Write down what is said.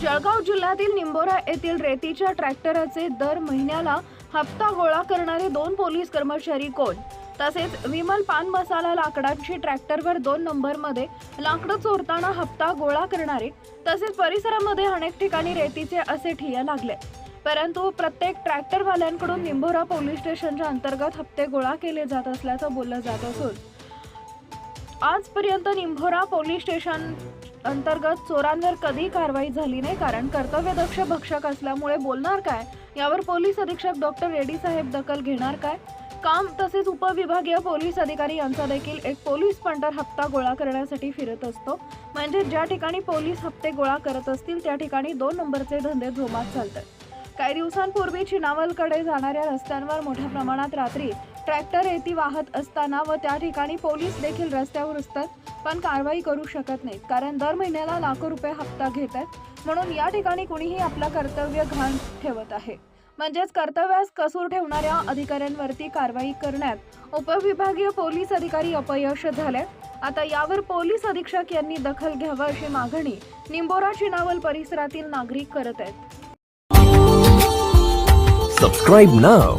जळगाव जिल्ह्यातील निंबोरा येथील रेतीच्या ट्रॅक्टरचे दर महिन्याला हप्ता गोळा करणारे दोन पोलीस कर्मचारी कोण? तसेच विमल पान मसाला लाकडांची ट्रॅक्टरवर दोन नंबरमध्ये लाकडं चोरताना हप्ता गोळा करणारे तसेच परिसरामध्ये अनेक ठिकाणी रेतीचे असे ठिया लागले. परंतु प्रत्येक ट्रॅक्टरवाल्यांकडून निंबोरा पोलीस स्टेशनच्या अंतर्गत हप्ते गोळा केले जात असल्याचं बोललं जात असून आजपर्यंत निंभोरा पोलीस स्टेशन अंतर्गत चोरांवर कधी कारवाई झाली नाही कारण कर्तव्यदक्ष भक्षक असल्यामुळे बोलणार काय? यावर पोलीस अधीक्षक डॉक्टर रेड्डी साहेब दखल घेणार काय? काम तसेच उपविभागीय पोलीस अधिकारी यांचा देखील एक पोलीस पंटर हप्ता गोळा करण्यासाठी फिरत असतो. म्हणजे ज्या ठिकाणी पोलीस हप्ते गोळा करत असतील त्या ठिकाणी दोन नंबरचे धंदे जोमात चालतात. काही दिवसांपूर्वी चिनावलकडे जाणाऱ्या रस्त्यांवर मोठ्या प्रमाणात रात्री ट्रॅक्टर येती वाहत असताना व त्या ठिकाणी पोलीस देखील रस्त्यावर असतात पण कारवाई करू शकत नाहीत. कारण दर महिन्याला लाखो रुपये हप्ता घेत आहेत. म्हणून या ठिकाणी कुणीही आपलं कर्तव्य घाण ठेवत आहे. म्हणजेच कर्तव्यास कसूर ठेवणाऱ्या अधिकाऱ्यांवरती कारवाई करण्यात उपविभागीय पोलीस अधिकारी अपयश झाले आता यावर पोलीस अधीक्षक यांनी दखल घ्यावं अशी मागणी निंबोरा चिनावल परिसरातील नागरिक करत आहेत. सबस्क्राईब नाव